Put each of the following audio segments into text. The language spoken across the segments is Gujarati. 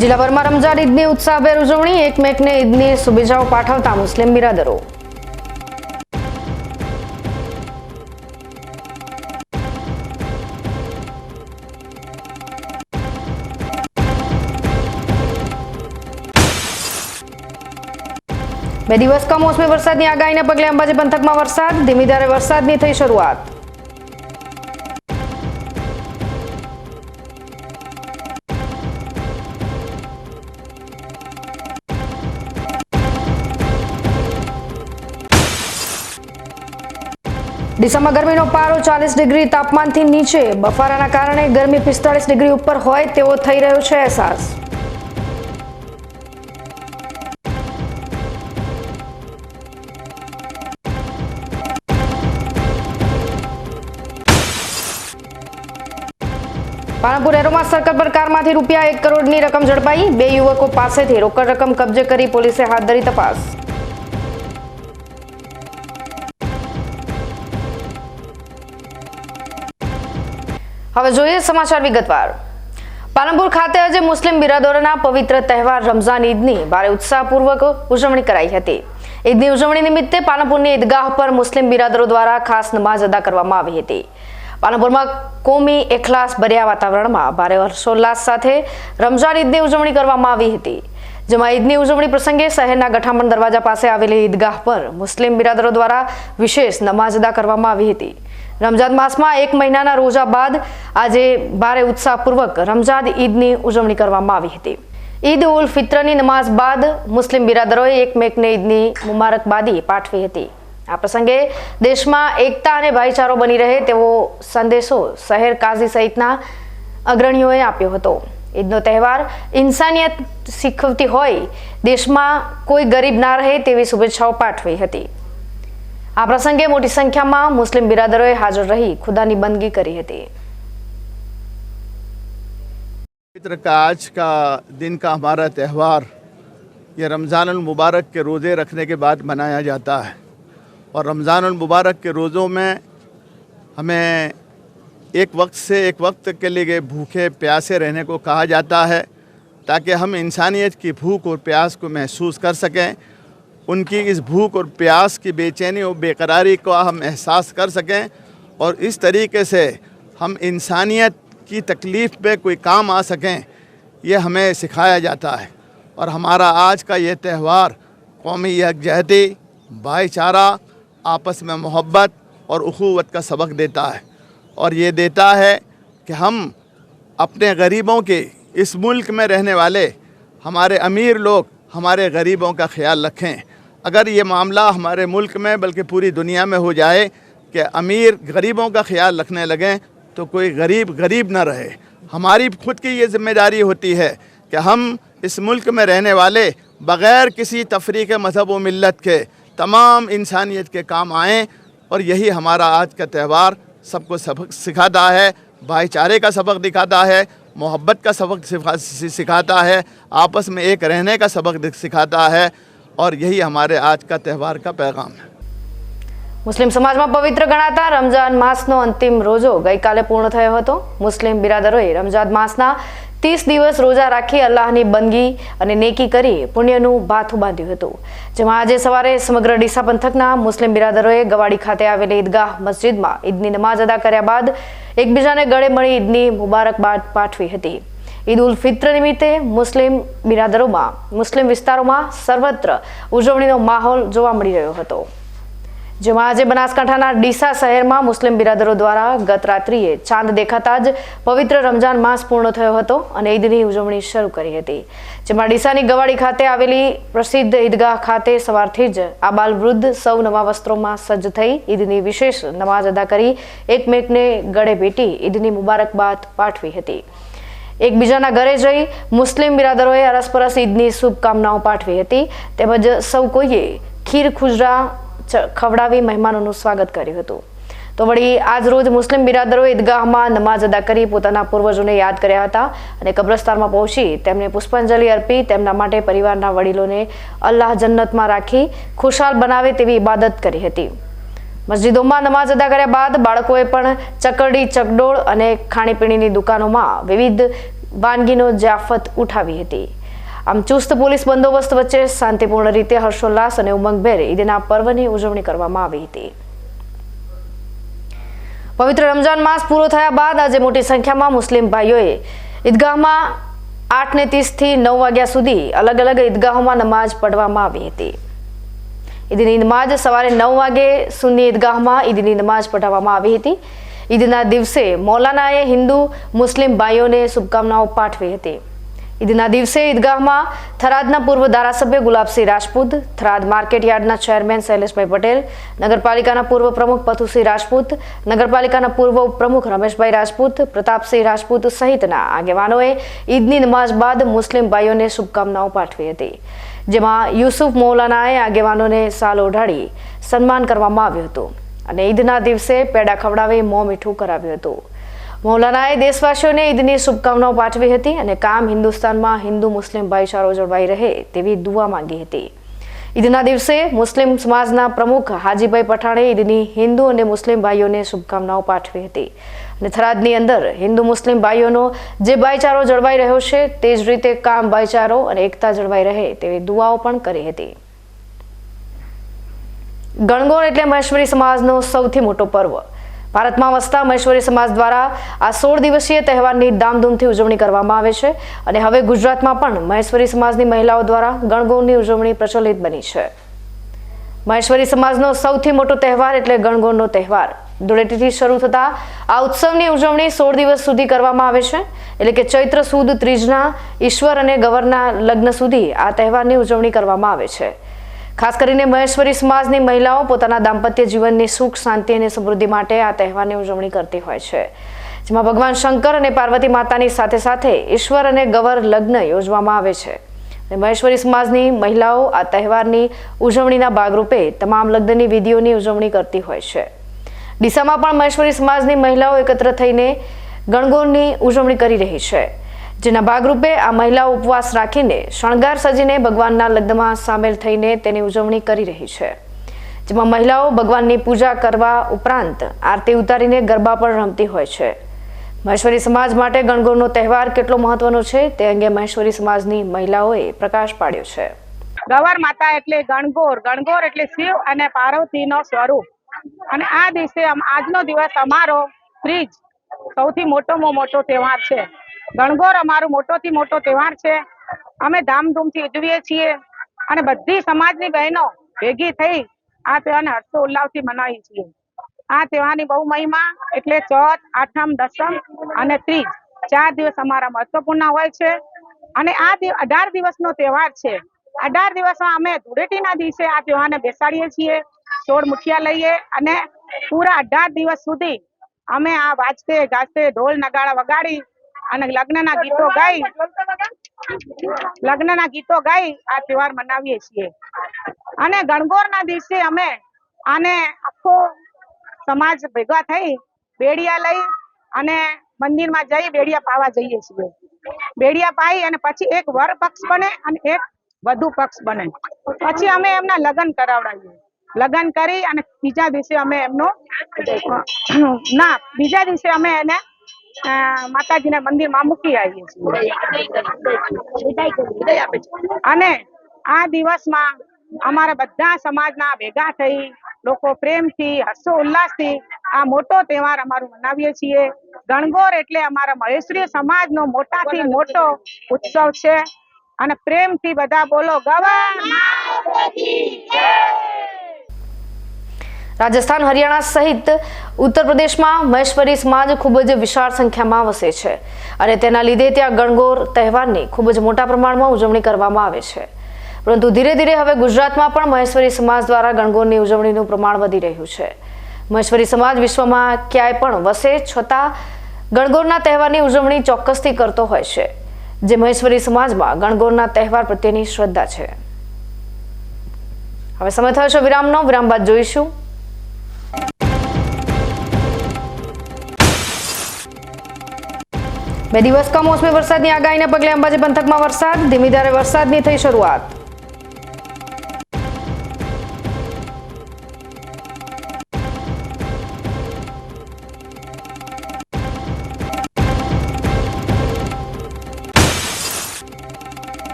જિલ્લાભરમાં રમઝાન ઈદની ઉત્સાહભેર ઉજવણી, એકમેકને ઈદની શુભેચ્છાઓ પાઠવતા મુસ્લિમ બિરાદરો. બે દિવસ કમોસમી વરસાદની આગાહીને પગલે અંબાજી પંથકમાં વરસાદ, ધીમી ધારે વરસાદની થઈ શરૂઆત. ડિસેમ્બર ગરમીનો પારો ચાલીસ ડિગ્રી તાપમાનથી નીચે. બફારાના કારણે ગરમી પિસ્તાળીસ ડિગ્રી ઉપર હોય તેવો થઈ રહ્યો છે અહેસાસ. પાલનપુર એરોમાં સર્કલ પર કારમાંથી રૂપિયા એક કરોડની રકમ ઝડપાઈ. બે યુવકો પાસેથી રોકડ રકમ કબજે કરી પોલીસે હાથ ધરી તપાસ. હવે જોઈએ સમાચાર વિગતવાર. પાલનપુર ખાતે આજે મુસ્લિમ બિરાદરોના પવિત્ર તહેવાર રમઝાન ઈદની ભારે ઉત્સાહપૂર્વક ઉજવણી કરાઈ હતી. ઈદની ઉજવણી નિમિત્તે પાલનપુરની ઈદગાહ પર મુસ્લિમ બિરાદરો દ્વારા ખાસ નમાઝ અદા કરવામાં આવી હતી. પાલનપુરમાં કોમી, એખલાસ ભર્યા વાતાવરણમાં ભારે હર્ષોલ્લાસ સાથે રમઝાન ઈદની ઉજવણી કરવામાં આવી હતી. જેમાં ઈદની ઉજવણી પ્રસંગે શહેરના ગઠામણ દરવાજા પાસે આવેલી ઈદગાહ પર મુસ્લિમ બિરાદરો દ્વારા વિશેષ નમાઝ અદા કરવામાં આવી હતી. રમજાન માસમાં એક મહિનાના રોજા બાદ આજે ભારે ઉત્સાહપૂર્વક રમજાન ઈદની ઉજવણી કરવામાં આવી હતી. ઈદ ઉલ ફિત્રની નમાઝ બાદ મુસ્લિમ બિરાદરોએ એકમેકને ઈદની મુબારકબાદી પાઠવી હતી. આ પ્રસંગે દેશમાં એકતા અને ભાઈચારો બની રહે તેવો સંદેશો શહેર કાઝી સહિતના અગ્રણીઓએ આપ્યો હતો. ઈદનો તહેવાર ઇન્સાનિયત શીખવતી હોય, દેશમાં કોઈ ગરીબ ના રહે તેવી શુભેચ્છાઓ પાઠવી હતી. આ પ્રસંગે મોટી સંખ્યામાં મુસ્લિમ બિરાદરોએ હાજર રહી ખુદાની બંદગી કરી હતી. پتر کا آج کا دن کا ہمارا تہوار یہ رمضان المبارک کے روزے رکھنے کے بعد منایا جاتا ہے اور رمضان المبارک کے روزوں میں ہمیں ایک وقت سے ایک وقت کے لیے بھوکے پیاسے رہنے کو کہا جاتا ہے تاکہ ہم انسانیت کی بھوک اور پیاس کو محسوس کر سکیں۔ ان کی اس بھوک اور پیاس کی بے چینی اور بے قراری کو ہم احساس کر سکیں اور اس طریقے سے ہم انسانیت کی تکلیف پہ کوئی کام آ سکیں، یہ ہمیں سکھایا جاتا ہے۔ اور ہمارا آج کا یہ تہوار قومی یکجہتی، بھائی چارہ، آپس میں محبت اور اخوت کا سبق دیتا ہے۔ اور یہ دیتا ہے کہ ہم اپنے غریبوں کے اس ملک میں رہنے والے، ہمارے امیر لوگ، ہمارے غریبوں کا خیال رکھیں۔ اگر یہ معاملہ ہمارے ملک میں بلکہ پوری دنیا میں ہو جائے کہ امیر غریبوں کا خیال رکھنے لگیں تو کوئی غریب غریب نہ رہے۔ ہماری خود کی یہ ذمہ داری ہوتی ہے کہ ہم اس ملک میں رہنے والے بغیر کسی تفریق مذہب و ملت کے تمام انسانیت کے کام آئیں اور یہی ہمارا آج کا تہوار سب کو سبق سکھاتا ہے، بھائی چارے کا سبق دکھاتا ہے، محبت کا سبق سکھاتا ہے، آپس میں ایک رہنے کا سبق سکھاتا ہے۔ और यही हमारे आज का त्यौहार का पैगाम है મુસ્લિમ સમાજમાં પવિત્ર ગણાતા રમજાન માસનો અંતિમ રોજો ગઈકાલે પૂર્ણ થયો હતો મુસ્લિમ બિરાદરોએ રમજાન માસના ત્રીસ દિવસ રોજા રાખી અલ્લાહની બંદગી અને નેકી કરી પુણ્યનું ભાથું બાંધ્યું હતું જેમાં આજે સવારે સમગ્ર ડીસા પંથકના મુસ્લિમ બિરાદરોએ ગવાડી ખાતે આવેલી ઈદગાહ મસ્જિદમાં ઈદની નમાઝ અદા કર્યા બાદ એકબીજાને ગળે મળી ઈદની મુબારકબાદ પાઠવી હતી ઈદ ઉલ ફિત્ર નિમિત્તે મુસ્લિમ બિરાદરોમાં, મુસ્લિમ વિસ્તારોમાં સર્વત્ર ઉજવણીનો માહોલ જોવા મળી રહ્યો હતો. જેમાં આજે બનાસકાંઠાના ડીસા શહેરમાં મુસ્લિમ બિરાદરો દ્વારા ગત રાત્રિએ ચાંદ દેખાતા જ પવિત્ર રમજાન માસ પૂર્ણ થયો હતો અને ઈદની ઉજવણી શરૂ કરી હતી. જેમાં ડીસાની ગવાડી ખાતે આવેલી પ્રસિદ્ધ ઈદગાહ ખાતે સવારથી જ આ વૃદ્ધ સૌ નવા વસ્ત્રોમાં સજ્જ થઈ ઈદની વિશેષ નમાઝ અદા કરી એકમેકને ગળે ભેટી ઈદની મુબારકબાદ પાઠવી હતી. એકબીજાના ઘરે જઈ મુસ્લિમ બિરાદરોએ અરસપરસ ઈદની શુભકામનાઓ પાઠવી હતી. તેમજ સૌ કોઈએ ખીર, ખુજરા ખવડાવી મહેમાનોનું સ્વાગત કર્યું હતું. તો વળી આજ રોજ મુસ્લિમ બિરાદરો ઈદગાહમાં નમાઝ અદા કરી પોતાના પૂર્વજોને યાદ કર્યા હતા અને કબ્રસ્તાનમાં પહોંચી તેમને પુષ્પાંજલિ અર્પી તેમના માટે પરિવારના વડીલોને અલ્લાહ જન્નતમાં રાખી ખુશાલ બનાવે તેવી ઇબાદત કરી હતી. મસ્જિદોમાં નમાઝ અદા કર્યા બાદ બાળકોએ પણ ચકરડી, ચકડોળ અને ખાણીપીણીની દુકાનોમાં વિવિધ વાનગીનો જાફત ઉઠાવી હતી. આમ ચુસ્ત પોલીસ બંદોબસ્ત વચ્ચે શાંતિપૂર્ણ રીતે હર્ષોલ્લાસ અને ઉમંગભેર ઈદના પર્વની ઉજવણી કરવામાં આવી હતી. પવિત્ર રમજાન માસ પૂરો થયા બાદ આજે મોટી સંખ્યામાં મુસ્લિમ ભાઈઓએ ઈદગાહમાં આઠ ને ત્રીસથી નવ વાગ્યા સુધી અલગ અલગ ઈદગાહોમાં નમાઝ પઢવામાં આવી હતી. ઈદની નમાજ સવારે નવ વાગે સુન્ની ઈદગાહમાં ઈદની નમાઝ પઢાવવામાં આવી હતી. ઈદના દિવસે મૌલાનાએ હિન્દુ, મુસ્લિમ ભાઈઓને શુભકામનાઓ પાઠવી હતી. ઈદના દિવસે ઈદગાહમાં થરાદના પૂર્વ ધારાસભ્ય ગુલાબસિંહ રાજપૂત, થરાદ માર્કેટ યાર્ડના ચેરમેન શૈલેષભાઈ પટેલ, નગરપાલિકાના પૂર્વ પ્રમુખ પથુસિંહ રાજપૂત, નગરપાલિકાના પૂર્વ પ્રમુખ રમેશભાઈ રાજપૂત, પ્રતાપસિંહ રાજપૂત સહિતના આગેવાનોએ ઈદની નમાઝ બાદ મુસ્લિમ ભાઈઓને શુભકામનાઓ પાઠવી હતી. જેમાં યુસુફ મૌલાનાએ આગેવાનોને સાલ ઓઢાડી સન્માન કરવામાં આવ્યું હતું અને ઈદના દિવસે પેડા ખવડાવી મોં મીઠું કરાવ્યું હતું. મૌલાનાએ દેશવાસીઓને ઈદની શુભકામનાઓ પાઠવી હતી અને કામ હિન્દુસ્તાનમાં હિન્દુ મુસ્લિમ ભાઈચારો જળવાઈ રહે તેવી દુઆ માંગી હતી. ઈદના દિવસે મુસ્લિમ સમાજના પ્રમુખ હાજીભાઈ પઠાણે ઈદની હિન્દુ અને મુસ્લિમ ભાઈઓને શુભકામનાઓ પાઠવી હતી. અને થરાદની અંદર હિન્દુ મુસ્લિમ ભાઈઓનો જે ભાઈચારો જળવાઈ રહ્યો છે તે જ રીતે કામ, ભાઈચારો અને એકતા જળવાઈ રહે તેવી દુઆઓ પણ કરી હતી. ગણગોર એટલે મહેશ્વરી સમાજનો સૌથી મોટો પર્વ. ભારતમાં વસતા મહેશ્વરી સમાજ દ્વારા આ સોળ દિવસીય તહેવારની ધામધૂમથી ઉજવણી કરવામાં આવે છે અને હવે ગુજરાતમાં પણ મહેશ્વરી સમાજની મહિલાઓ દ્વારા ગણગોરની ઉજવણી પ્રચલિત બની છે. મહેશ્વરી સમાજનો સૌથી મોટો તહેવાર એટલે ગણગોરનો તહેવાર. ધૂળેટીથી શરૂ થતા આ ઉત્સવની ઉજવણી સોળ દિવસ સુધી કરવામાં આવે છે. એટલે કે ચૈત્ર સુદ, ત્રીજના, ઈશ્વર અને ગવરના લગ્ન સુધી આ તહેવારની ઉજવણી કરવામાં આવે છે. ખાસ કરીને મહેશ્વરી સમાજની મહિલાઓ પોતાના દાંપત્ય જીવનની સુખ, શાંતિ અને સમૃદ્ધિ માટે આ તહેવારની ઉજવણી કરતી હોય છે. જેમાં ભગવાન શંકર અને પાર્વતી માતાની સાથે સાથે ઈશ્વર અને ગવર લગ્ન યોજવામાં આવે છે. મહેશ્વરી સમાજની મહિલાઓ આ તહેવારની ઉજવણીના ભાગરૂપે તમામ લગ્નની વિધિઓની ઉજવણી કરતી હોય છે. ડીસામાં પણ મહેશ્વરી સમાજની મહિલાઓ એકત્ર થઈને ગણગોરની ઉજવણી કરી રહી છે. જેના ભાગરૂપે આ મહિલાઓ ઉપવાસ રાખીને શણગાર સજીને ભગવાનના લગ્નમાં સામેલ થઈને તેની ઉજવણી કરી રહી છે. જેમાં મહિલાઓ ભગવાનની પૂજા કરવા ઉપરાંત આરતી ઉતારીને ગરબા પણ રમતી હોય છે. મહેશ્વરી સમાજ માટે ગણગોરનો તહેવાર કેટલો મહત્વનો છે તે અંગે મહેશ્વરી સમાજની મહિલાઓએ પ્રકાશ પાડ્યો છે. ગવર માતા એટલે ગણગોર ગણગોર એટલે શિવ અને પાર્વતીનો સ્વરૂપ. અને આ દિવસે આજનો દિવસ અમારો ત્રીજ સૌથી મોટોમાં મોટો તહેવાર છે. ગણગોર અમારો મોટોથી મોટો તહેવાર છે. અમે ધામધૂમથી ઉજવીએ છીએ અને બધી સમાજની બહેનો ભેગી થઈ આ તહેવારને હર્ષો ઉલ્લાસથી મનાવીએ છીએ. આ તહેવારની બહુ મહિમા એટલે ચોથ, આઠમ, દસમ અને ત્રીજ ચાર દિવસ અમારા મહત્વપૂર્ણ હોય છે. અને આ અઢાર દિવસનો તહેવાર છે. અઢાર દિવસમાં અમે ધૂળેટીના દિવસે આ તહેવારને બેસાડીએ છીએ. સોળ મુઠિયા લઈએ અને પૂરા અઢાર દિવસ સુધી અમે આ વાજતે ગાજતે ઢોલ નગાડા વગાડી અને લગ્નના ગીતો ગાઈ. લગ્નના ગીતો ગાઈ આ તહેવાર મનાવીએ છીએ. અને ગણગોરના દિવસે અમે આને આખો સમાજ ભેગા થઈ બેડિયા લઈ અને મંદિરમાં જઈ બેડિયા પાવા જઈએ છીએ. બેડિયા પાઈ અને પછી એક વર પક્ષ બને અને એક વધુ પક્ષ બને. પછી અમે એમના લગ્ન કરાવડાવીએ. લગ્ન કરી અને બીજા દિવસે અમે એમનો ના, બીજા દિવસે અમે એને માતાજીના મંદિરમાં મૂકી આવીએ છીએ. અને આ દિવસમાં અમારા બધા સમાજના ભેગા થઈ, લોકો પ્રેમથી હર્ષો ઉલ્લાસથી આ મોટો તહેવાર અમારું મનાવીએ છીએ. ગણગોર એટલે અમારા મહેશ્વરી સમાજનો મોટાથી મોટો ઉત્સવ છે. અને પ્રેમથી બધા બોલો, ગવા રાજસ્થાન, હરિયાણા સહિત ઉત્તર પ્રદેશમાં મહેશ્વરી સમાજ ખૂબ જ વિશાળ સંખ્યામાં વસે છે અને તેના લીધે ત્યાં ગણગોર તહેવારની ખૂબ જ મોટા પ્રમાણમાં ઉજવણી કરવામાં આવે છે. પરંતુ ધીરે ધીરે હવે ગુજરાતમાં પણ મહેશ્વરી સમાજ દ્વારા ગણગોરની ઉજવણીનું પ્રમાણ વધી રહ્યું છે. મહેશ્વરી સમાજ વિશ્વમાં ક્યાંય પણ વસે છતાં ગણગોરના તહેવારની ઉજવણી ચોક્કસથી કરતો હોય છે, જે મહેશ્વરી સમાજમાં ગણગોરના તહેવાર પ્રત્યેની શ્રદ્ધા છે. હવે સમય થયો છે વિરામનો. વિરામ બાદ જોઈશું. બે દિવસ કમોસમી વરસાદની આગાહીને પગલે અંબાજી પંથકમાં વરસાદ, ધીમી ધારે વરસાદની થઈ શરૂઆત.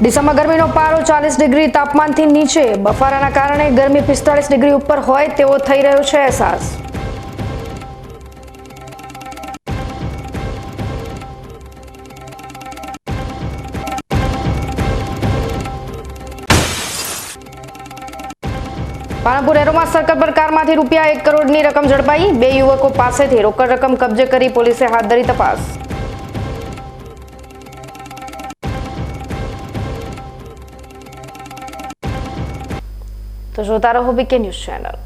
ડીસામાં ગરમીનો પારો ચાલીસ ડિગ્રી તાપમાનથી નીચે. બફારાના કારણે ગરમી પિસ્તાળીસ ડિગ્રી ઉપર હોય તેવો થઈ રહ્યો છે અહેસાસ. પાલનપુર એરોમાં સર્કલ પર કારમાંથી રૂપિયા એક કરોડની રકમ ઝડપાઈ. બે યુવકો પાસેથી રોકડ રકમ કબજે કરી પોલીસે હાથ ધરી તપાસ. તો જોતા રહો બીકે ન્યૂઝ ચેનલ.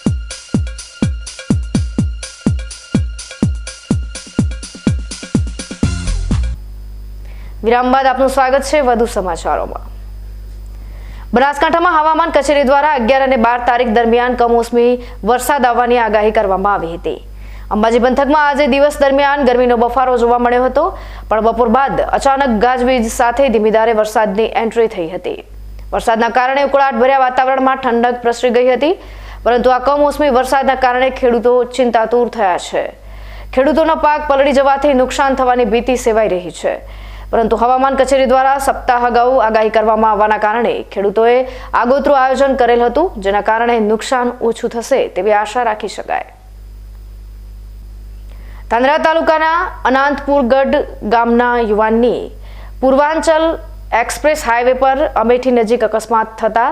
વિરામ બાદ આપનું સ્વાગત છે વધુ સમાચારોમાં. બનાસકાંઠામાં હવામાન કચેરી દ્વારા અગિયાર અને બાર તારીખ દરમિયાન કમોસમી વરસાદ આવવાની આગાહી કરવામાં આવી હતી. અંબાજી પંથકમાં આજે દિવસ દરમિયાન ગરમીનો બફારો જોવા મળ્યો હતો, પણ બપોર બાદ અચાનક ગાજવીજ સાથે ધીમી ધારે વરસાદની એન્ટ્રી થઈ હતી. વરસાદના કારણે ઉકળાટભર્યા વાતાવરણમાં ઠંડક પ્રસરી ગઈ હતી, પરંતુ આ કમોસમી વરસાદના કારણે ખેડૂતો ચિંતાતુર થયા છે. ખેડૂતોનો પાક પલળી જવાથી નુકસાન થવાની ભીતિ સેવાઈ રહી છે. પરંતુ હવામાન કચેરી દ્વારા સપ્તાહ અગાઉ આગાહી કરવામાં આવવાના કારણે ખેડૂતોએ આગોતરું આયોજન કરેલ હતું, જેના કારણે નુકસાન ઓછું થશે તેવી આશા રાખી શકાય. ધાંધ્રા તાલુકાના અનાંતપુરગઢ ગામના યુવાનની પૂર્વાંચલ એક્સપ્રેસ હાઈવે પર અમેઠી નજીક અકસ્માત થતા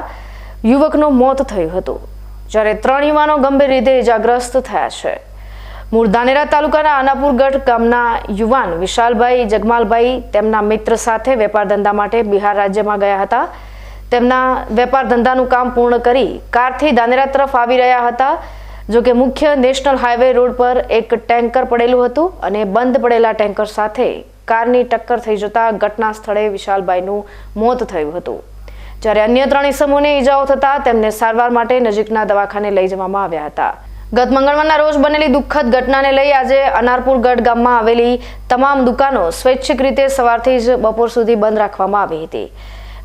યુવકનું મોત થયું હતું, જ્યારે ત્રણ યુવાનો ગંભીર રીતે ઇજાગ્રસ્ત થયા છે. મૂળ ધાનેરા તાલુકાના આનાપુરગઢ ગામના યુવાન વિશાલભાઈ જગમાલભાઈ તેમના મિત્ર સાથે વેપાર ધંધા માટે બિહાર રાજ્યમાં ગયા હતા. તેમના વેપાર ધંધાનું કામ પૂર્ણ કરી કારથી ધાનેરા તરફ આવી રહ્યા હતા. જો કે મુખ્ય નેશનલ હાઈવે રોડ પર એક ટેન્કર પડેલું હતું અને બંધ પડેલા ટેન્કર સાથે કારની ટક્કર થઈ જતા ઘટના સ્થળે વિશાલભાઈનું મોત થયું હતું. જ્યારે અન્ય ત્રણ ઇસમોને ઈજાઓ થતા તેમને સારવાર માટે નજીકના દવાખાને લઈ જવામાં આવ્યા હતા. ગત મંગળવારના રોજ બનેલી દુઃખદ ઘટનાને લઈ આજે અનારપુર ગઢ ગામમાં આવેલી તમામ દુકાનો સ્વૈચ્છિક રીતે સવારથી જ બપોર સુધી બંધ રાખવામાં આવી હતી.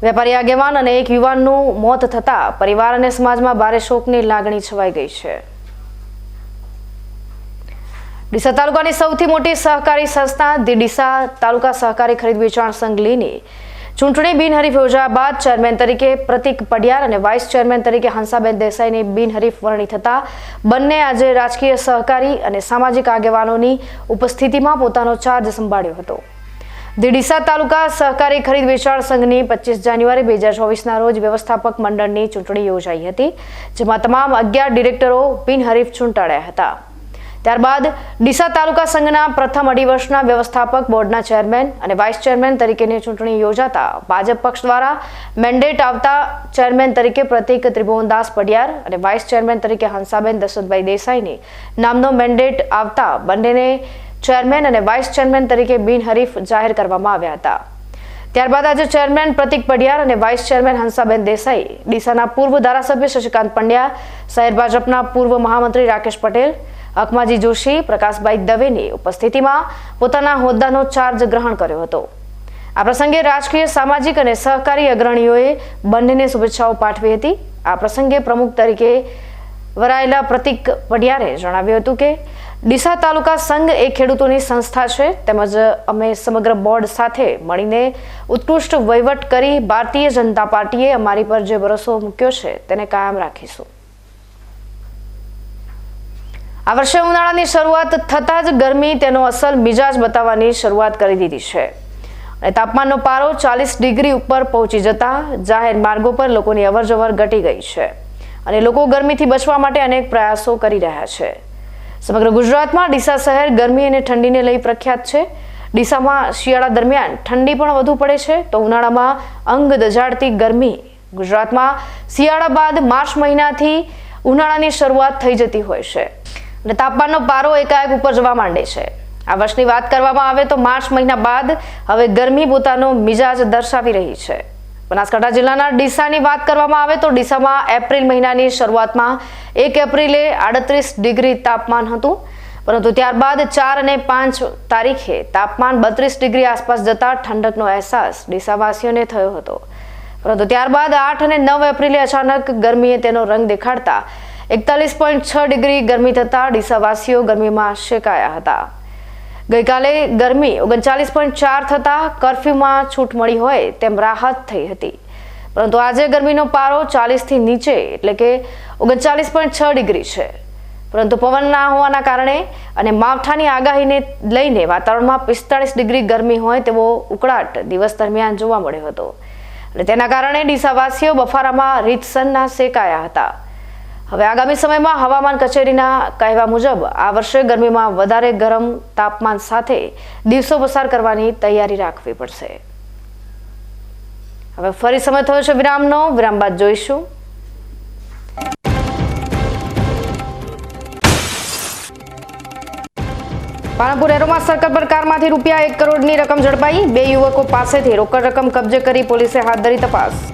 વેપારી આગેવાન અને એક યુવાનનું મોત થતા પરિવાર અને સમાજમાં ભારે શોકની લાગણી છવાઈ ગઈ છે. ડીસા તાલુકાની સૌથી મોટી સહકારી સંસ્થા ધી ડીસા તાલુકા સહકારી ખરીદ વેચાણ સંઘ લીની ચૂંટણી બિનહરીફ યોજાયા બાદ ચેરમેન તરીકે પ્રતિક પડિયાર અને વાઇસ ચેરમેન તરીકે હંસાબેન દેસાઈની બિનહરીફ વરણી થતા બંને આજે રાજકીય સહકારી અને સામાજિક આગેવાનોની ઉપસ્થિતિમાં પોતાનો ચાર્જ સંભાળ્યો હતો. દિડીસા તાલુકા સહકારી ખરીદ વેચાણ સંઘની પચીસ જાન્યુઆરી બે હજાર ચોવીસના રોજ વ્યવસ્થાપક મંડળની ચૂંટણી યોજાઈ હતી, જેમાં તમામ અગિયાર ડિરેક્ટરો બિનહરીફ ચૂંટાડ્યા હતા. ત્યારબાદ ડીસા તાલુકા સંઘના પ્રથમ અઢી વર્ષના વ્યવસ્થાપક, બોર્ડના ચેરમેન અને વાઇસ ચેરમેન તરીકેની ચૂંટણી યોજાતા ભાજપ પક્ષ દ્વારા મેન્ડેટ આવતા ચેરમેન તરીકે પ્રતિક ત્રિભુવનદાસ પડિયાર અને વાઇસ ચેરમેન તરીકે હંસાબેન દશરથભાઈ દેસાઈની નામનો મેન્ડેટ આવતા બંનેને ચેરમેન અને વાઇસ ચેરમેન તરીકે બિનહરીફ જાહેર કરવામાં આવ્યા હતા. ત્યારબાદ આજે ચેરમેન પ્રતિક પડિયાર અને વાઇસ ચેરમેન હંસાબેન દેસાઈ, ડીસાના પૂર્વ ધારાસભ્ય શશિકાંત પંડ્યા, શહેર ભાજપના પૂર્વ મહામંત્રી રાકેશ પટેલ અકમાજી જોશી, પ્રકાશભાઈ દવેની ઉપસ્થિતિમાં પોતાના હોદ્દાનો ચાર્જ ગ્રહણ કર્યો હતો. આ પ્રસંગે રાજકીય, સામાજિક અને સહકારી અગ્રણીઓએ બંનેને શુભેચ્છાઓ પાઠવી હતી. આ પ્રસંગે પ્રમુખ તરીકે વરાયેલા પ્રતિક પડિયારે જણાવ્યું હતું કે, ડીસા તાલુકા સંઘ એ ખેડૂતોની સંસ્થા છે. તેમજ અમે સમગ્ર બોર્ડ સાથે મળીને ઉત્કૃષ્ટ વહીવટ કરી ભારતીય જનતા પાર્ટીએ અમારી પર જે ભરોસો મૂક્યો છે, તેને કાયમ રાખીશું. આ વર્ષે ઉનાળાની શરૂઆત થતાં જ ગરમી તેનો અસલ મિજાજ બતાવવાની શરૂઆત કરી દીધી છે. અને તાપમાનનો પારો ચાલીસ ડિગ્રી ઉપર પહોંચી જતા જાહેર માર્ગો પર લોકોની અવરજવર ઘટી ગઈ છે અને લોકો ગરમીથી બચવા માટે અનેક પ્રયાસો કરી રહ્યા છે. સમગ્ર ગુજરાતમાં ડીસા શહેર ગરમી અને ઠંડીને લઈ પ્રખ્યાત છે. ડીસામાં શિયાળા દરમિયાન ઠંડી પણ વધુ પડે છે, તો ઉનાળામાં અંગ દજાડતી ગરમી. ગુજરાતમાં શિયાળા બાદ માર્ચ મહિનાથી ઉનાળાની શરૂઆત થઈ જતી હોય છે. અને તાપમાનનો પારો એકાએક ઉપર જવા માંડે છે. આ વર્ષની વાત કરવામાં આવે તો માર્ચ મહિના બાદ હવે ગરમી પોતાનો મિજાજ દર્શાવી રહી છે. બનાસકાંઠા જિલ્લાના ડીસાની વાત કરવામાં આવે તો ડીસામાં એપ્રિલ મહિનાની શરૂઆતમાં એક એપ્રિલે આડત્રીસ ડિગ્રી તાપમાન હતું. પરંતુ ત્યારબાદ ચાર અને પાંચ તારીખે તાપમાન બત્રીસ ડિગ્રી આસપાસ જતા ઠંડકનો અહેસાસ ડીસાવાસીઓને થયો હતો. પરંતુ ત્યારબાદ આઠ અને નવ એપ્રિલે અચાનક ગરમીએ તેનો રંગ દેખાડતા એકતાલીસ પોઈન્ટ છ ડિગ્રી ગરમી થતાં ડીસાવાસીઓ ગરમીમાં શેકાયા હતા. ગઈકાલે ગરમી ઓગણચાલીસ પોઈન્ટ ચાર થતાં કર્ફ્યુમાં છૂટ મળી હોય તેમ રાહત થઈ હતી. પરંતુ આજે ગરમીનો પારો ચાલીસથી નીચે એટલે કે ઓગણચાલીસ પોઈન્ટ છ ડિગ્રી છે. પરંતુ પવન ના હોવાના કારણે અને માવઠાની આગાહીને લઈને વાતાવરણમાં પિસ્તાળીસ ડિગ્રી ગરમી હોય તેવો ઉકળાટ દિવસ દરમિયાન જોવા મળ્યો હતો. અને તેના કારણે ડીસાવાસીઓ બફારામાં રીતસરના શેકાયા હતા. હવે આગામી સમયમાં હવામાન કચેરીના કહેવા મુજબ આ વર્ષે ગરમીમાં વધારે ગરમ તાપમાન સાથે દિવસો પસાર કરવાની તૈયારી રાખવી પડશે. હવે ફરી સમય થયો છે વિરામનો. વિરામ બાદ જોઈશું. પાલનપુર એરોમા સર્કલ પર કારમાંથી રૂપિયા એક કરોડની રકમ ઝડપાઈ. બે યુવકો પાસેથી રોકડ રકમ કબજે કરી પોલીસે હાથ ધરી તપાસ.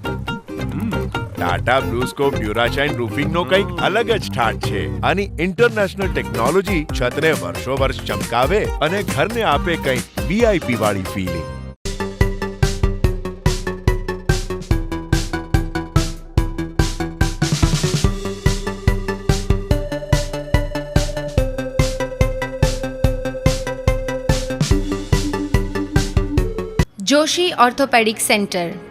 ટાટા બ્લુસ્કોપ ડ્યુરાશાઇન રૂફિંગ નો કંઈક અલગ જ ઠાટ છે. આની ઇન્ટરનેશનલ ટેકનોલોજી છતને વર્ષો વર્ષ ચમકાવે અને ઘરને આપે કંઈક વીઆઈપી વાળી feeling Joshi orthopaedic centre.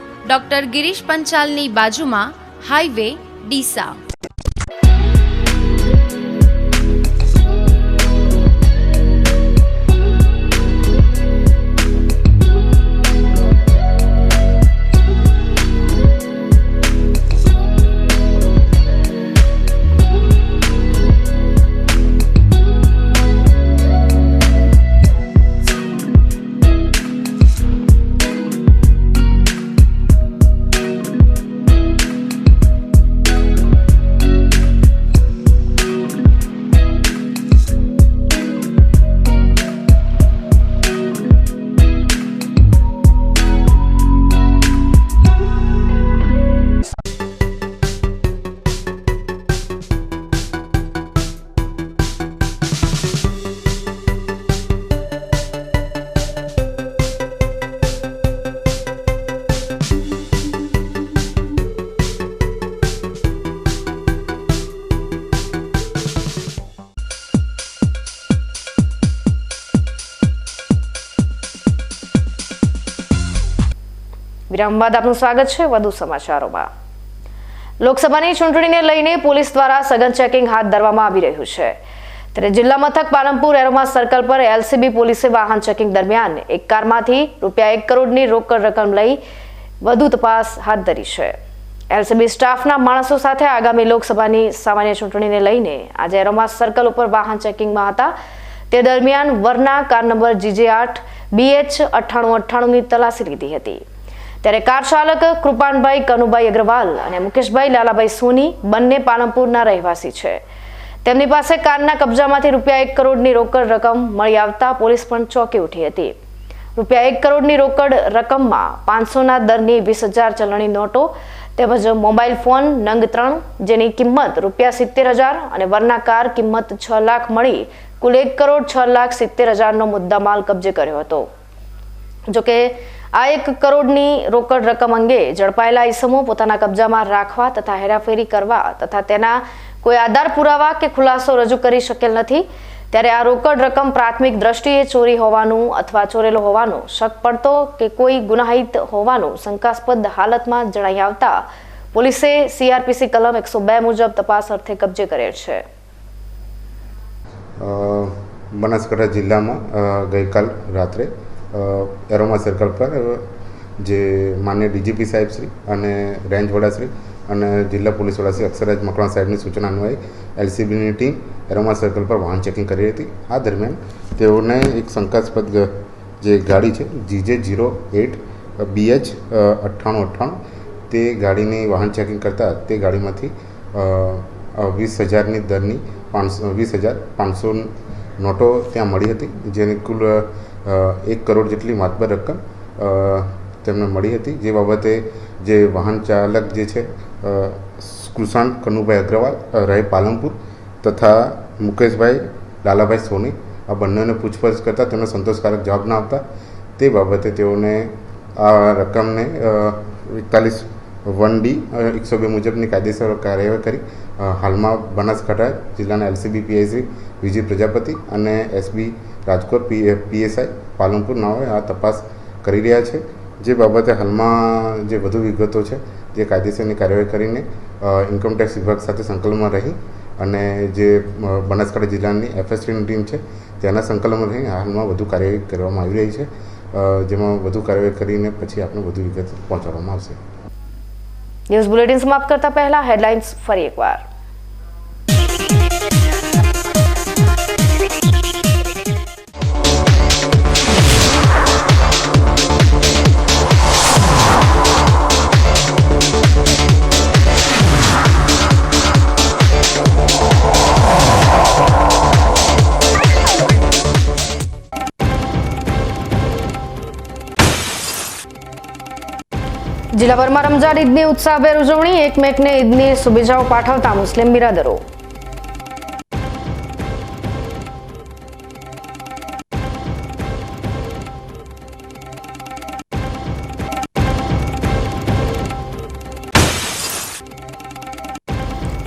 Doctor Girish પંચાલની બાજુમાં હાઈવે ડીસા. વિરામ બાદ આપનું સ્વાગત છે વધુ સમાચારોમાં. લોકસભાની ચૂંટણીને લઈને પોલીસ દ્વારા સઘન ચેકિંગ હાથ ધરવામાં આવી રહ્યું છે. ત્યારે જિલ્લા મથક પાલનપુર એરોમા સર્કલ પર એલસીબી પોલીસે વાહન ચેકિંગ દરમિયાન એક કારમાંથી રૂપિયા એક કરોડની રોકડ રકમ લઈ વધુ તપાસ હાથ ધરી છે. એલસીબી સ્ટાફના માણસો સાથે આગામી લોકસભાની સામાન્ય ચૂંટણીને લઈને આજે એરોમા સર્કલ ઉપર વાહન ચેકિંગમાં હતા. તે દરમિયાન વરના કાર નંબર જીજે આઠ બીએચ અઠ્ઠાણું અઠ્ઠાણુંની તલાશી લીધી હતી. ત્યારે કાર ચાલક કૃપાનભાઈ કનુભાઈ અગ્રવાલ અને મુકેશભાઈ લાલાભાઈ સોની બંને પાલનપુરના રહેવાસી છે. તેમની પાસે કારના કબજામાંથી રૂપિયા એક કરોડની રોકડ રકમ મળી આવતા પોલીસ પણ ચોંકી ઉઠી હતી. રૂપિયા એક કરોડની રોકડ રકમમાં પાંચસોના દરની વીસ હજાર ચલણી નોટો તેમજ મોબાઈલ ફોન, નંગ ત્રણ, જેની કિંમત રૂપિયા સિત્તેર હજાર અને વરના કાર કિંમત છ લાખ મળી કુલ એક કરોડ છ લાખ સિત્તેર હજારનો મુદ્દામાલ કબજે કર્યો હતો. જોકે આ એક કરોડની રોકડ રકમ અંગે ઝડપાયેલા ઇસમો પોતાના કબજામાં રાખવા તથા હેરાફેરી કરવા તથા તેના કોઈ આધાર પુરાવા કે ખુલાસો રજૂ કરી શકેલ નથી. ત્યારે આ રોકડ રકમ પ્રાથમિક દ્રષ્ટિએ ચોરી હોવાનું અથવા ચોરેલો હોવાનું, શક પડતો કે કોઈ ગુનાહિત હોવાનું શંકાસ્પદ હાલતમાં જણાઈ આવતા પોલીસે સીઆરપીસી કલમ એકસો બે મુજબ તપાસ અર્થે કબજે કરેલ છે. બનાસકાંઠા જિલ્લામાં ગઈકાલ રાત્રે એરોમા સર્કલ પર જે માન્ય ડીજીપી સાહેબ શ્રી અને રેન્જ વડાશ્રી અને જિલ્લા પોલીસ વડાશ્રી અક્ષરાજ મકવાણા સાહેબની સૂચના અન્વયે એલસીબીની ટીમ એરોમા સર્કલ પર વાહન ચેકિંગ કરી હતી. આ દરમિયાન તેઓને એક શંકાસ્પદ જે ગાડી છે જીજે જીરો એટ બીએચ અઠ્ઠાણું અઠ્ઠાણું, તે ગાડીની વાહન ચેકિંગ કરતાં તે ગાડીમાંથી વીસ હજારની દરની પાંચસો, વીસ હજાર પાંચસો નોટો ત્યાં મળી હતી, જેની કુલ એક કરોડ જેટલી માતબર રકમ તેમને મળી હતી. જે બાબતે જે વાહન ચાલક જે છે કૃષાણ કનુભાઈ અગ્રવાલ રહે પાલનપુર તથા મુકેશભાઈ, લાલાભાઈ સોની, આ બંનેને પૂછપરછ કરતાં તેમને સંતોષકારક જવાબ ના આપતા. તે બાબતે તેઓને આ રકમને એકતાલીસ વન ડી એકસો બે મુજબની કાયદેસર કાર્યવાહી કરી. હાલમાં બનાસકાંઠા જિલ્લાના એલસીબી, પીઆઈસી વિજય પ્રજાપતિ અને SB Rajkot P PSI Palanpur નાઓએ આ તપાસ કરી રહ્યા છે. જે બાબતે હાલમાં જે વધુ વિગતો છે, તે કાયદેસરની કાર્યવાહી કરીને ઇન્કમટેક્સ વિભાગ સાથે સંકલનમાં રહી અને જે બનાસકાંઠા જિલ્લાની એફએસટીની ટીમ છે તેના સંકલનમાં રહી. હાલમાં વધુ કાર્યવાહી કરવામાં આવી રહી છે. જેમાં વધુ કાર્યવાહી કરીને પછી આપણે વધુ વિગત પહોંચાડવામાં આવશે. ન્યૂઝ બુલેટિન સમાપ્ત કરતા પહેલા હેડલાઇન્સ ફરી એકવાર. જિલ્લાભરમાં રમઝાન ઈદની ઉત્સાહભેર ઉજવણી, એકમેકને ઈદની શુભેચ્છાઓ પાઠવતા મુસ્લિમ બિરાદરો.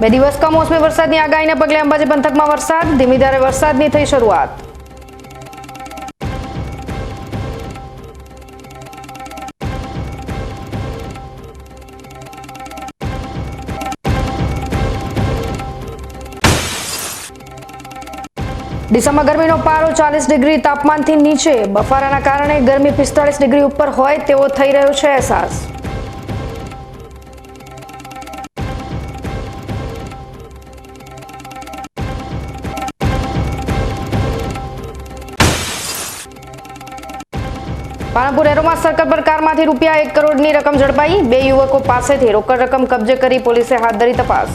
બે દિવસ કમોસમી વરસાદની આગાહીને પગલે અંબાજી પંથકમાં વરસાદ, ધીમી ધારે વરસાદની થઈ શરૂઆત. ડીસામાં ગરમીનો પારો ચાલીસ ડિગ્રી તાપમાનથી નીચે. બફારાના કારણે ગરમી પિસ્તાળીસ ડિગ્રી ઉપર હોય તેવો થઈ રહ્યો છે અહેસાસ. પાલનપુર એરોમાં સર્કલ પર કારમાંથી રૂપિયા એક કરોડની રકમ ઝડપાઈ. બે યુવકો પાસેથી રોકડ રકમ કબજે કરી પોલીસે હાથ ધરી તપાસ.